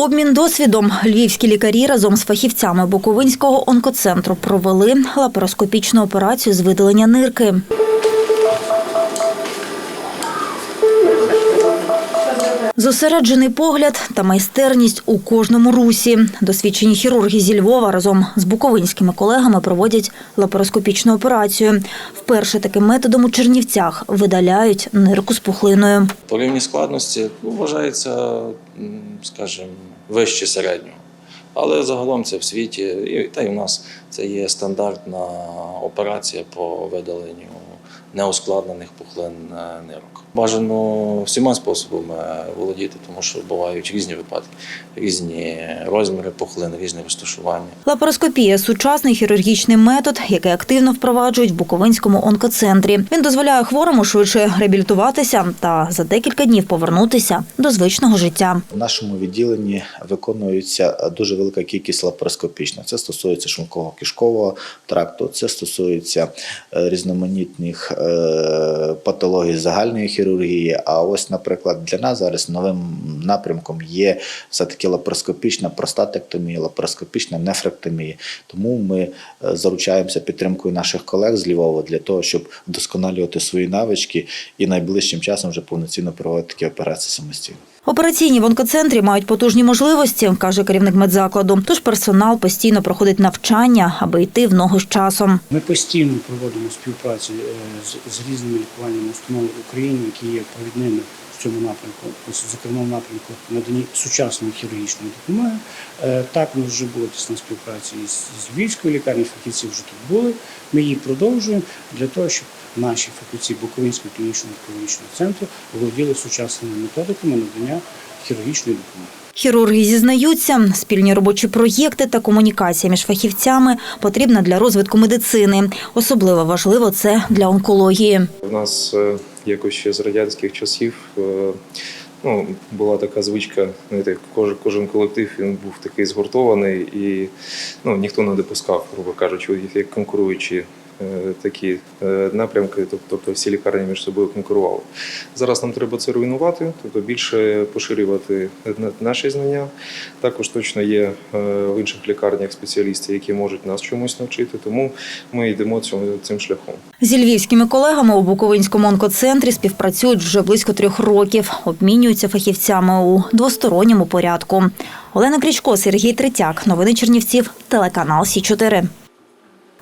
Обмін досвідом львівські лікарі разом з фахівцями Буковинського онкоцентру провели лапароскопічну операцію з видалення нирки. Зосереджений погляд та майстерність у кожному русі. Досвідчені хірурги зі Львова разом з буковинськими колегами проводять лапароскопічну операцію. Вперше таким методом у Чернівцях видаляють нирку з пухлиною. По рівні складності ну, вважається, скажімо, вище середнього. Але загалом це в світі, і, та й у нас це є стандартна операція по видаленню неускладнених пухлин е, нирок. Бажано всіма способами володіти, тому що бувають різні випадки, різні розміри пухлин, різні розташування. Лапароскопія сучасний хірургічний метод, який активно впроваджують в Буковинському онкоцентрі. Він дозволяє хворому швидше реабілітуватися та за декілька днів повернутися до звичного життя. В нашому відділенні виконується дуже велика кількість лапароскопічних. Це стосується шлунково кишкового тракту, це стосується е, різноманітних е, патологій загальної хірургії. А ось, наприклад, для нас зараз новим напрямком є все-таки лапароскопічна простатектомія, лапароскопічна нефректомія. Тому ми е, заручаємося підтримкою наших колег з Львова для того, щоб вдосконалювати свої навички і найближчим часом вже повноцінно проводити такі операції самостійно. Операційні в онкоцентрі мають потужні можливості, каже керівник медзакладу. Тож персонал постійно проходить навчання, аби йти в ногу з часом. Ми постійно проводимо співпрацю е, з, різними лікувальними установами України, які є провідними в цьому напрямку, зокрема в напрямку наданні сучасної хірургічної допомоги. Е, Так, у нас вже була тісна співпраця із, з Львівською лікарні, фахівці вже тут були. Ми її продовжуємо для того, щоб наші фахівці Буковинського клінічного онкологічного центру володіли сучасними методиками надання хірургічної допомоги. Хірурги зізнаються, спільні робочі проєкти та комунікація між фахівцями потрібна для розвитку медицини. Особливо важливо це для онкології. У нас е, якось ще з радянських часів е, ну, була така звичка, знаєте, кожен, кожен колектив він був такий згуртований і ну, ніхто не допускав, грубо кажучи, як конкуруючі такі е, напрямки, тобто всі лікарні між собою конкурували. Зараз нам треба це руйнувати, тобто більше поширювати на- наші знання. Також точно є е, в інших лікарнях спеціалісти, які можуть нас чомусь навчити, тому ми йдемо цим шляхом. Зі львівськими колегами у Буковинському онкоцентрі співпрацюють вже близько трьох років. Обмінюються фахівцями у двосторонньому порядку. Олена Крічко, Сергій Третяк. Новини Чернівців. Телеканал Сі 4